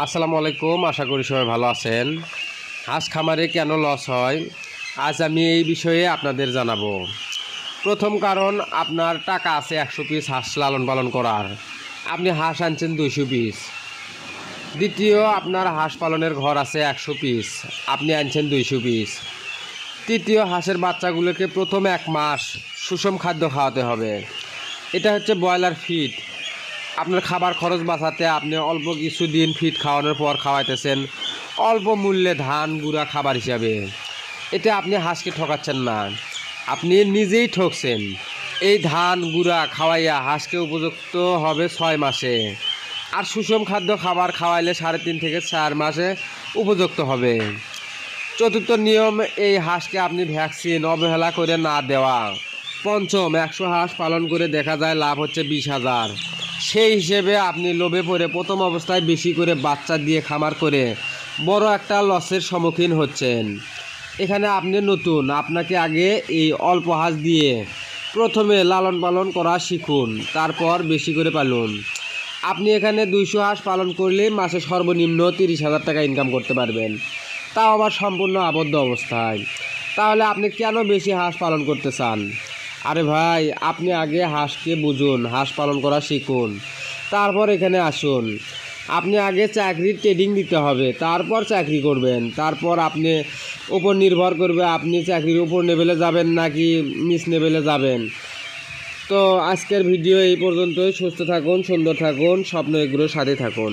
আসসালামু আলাইকুম, আশা করি সবাই ভালো আছেন। হাঁস খামারে কেন লস হয়, আজ আমি এই বিষয়ে আপনাদের জানাব। প্রথম কারণ, আপনার টাকা আছে একশো পিস হাঁস লালন পালন করার। আপনি হাঁস আনছেন দুইশো পিস। দ্বিতীয়, আপনার হাঁস পালনের ঘর আছে একশো পিস, আপনি আনছেন দুইশো পিস। তৃতীয়, হাঁসের বাচ্চাগুলোকে প্রথম এক মাস সুষম খাদ্য খাওয়াতে হবে। এটা হচ্ছে ব্রয়লার ফিড আপনার খাবার খরচ বাঁচাতে আপনি অল্প কিছু দিন ফিট খাওয়ানোর পর খাওয়াইতেছেন। অল্প মূল্যে ধান, গুঁড়া খাবার হিসাবে। এতে আপনি হাঁসকে ঠকাচ্ছেন না। আপনি নিজেই ঠকছেন। এই ধান, গুঁড়া খাওয়াইয়া হাঁসকে উপযুক্ত হবে ছয় মাসে। আর সুষম খাদ্য খাবার খাওয়াইলে সাড়ে তিন থেকে চার মাসে উপযুক্ত হবে। চতুর্থ নিয়ম, এই হাঁসকে আপনি ভ্যাকসিন অবহেলা করে না দেওয়া। পঞ্চম, একশো হাঁস পালন করে দেখা যায় লাভ হচ্ছে বিশ হাজার। সেই হিসেবে আপনি লোভে পড়ে প্রথম অবস্থায় বেশি করে বাচ্চা দিয়ে খামার করে বড় একটা লসের সম্মুখীন হচ্ছেন। এখানে আপনি নতুন, আপনাকে আগে এই অল্প হাঁস দিয়ে প্রথমে লালন পালন করা শিখুন, তারপর বেশি করে পালুন। আপনি এখানে দুইশো হাঁস পালন করলে মাসে সর্বনিম্ন তিরিশ হাজার টাকা ইনকাম করতে পারবেন। তাও আবার সম্পূর্ণ আবদ্ধ অবস্থায়। তাহলে আপনি কেন বেশি হাঁস পালন করতে চান? আরে ভাই, আপনি আগে হাঁসকে বুঝুন, হাঁস পালন করা শিখুন। তারপর এখানে আসুন। আপনি আগে চাকরির ট্রেডিং দিতে হবে, তারপর চাকরি করবেন। তারপর আপনি উপর নির্ভর করবে, আপনি চাকরির উপর লেভেলে যাবেন নাকি নিচ লেভেলে যাবেন। তো আজকের ভিডিও এই পর্যন্তই। সুস্থ থাকুন, সুন্দর থাকুন, স্বপ্ন এগুলোর সাথে থাকুন।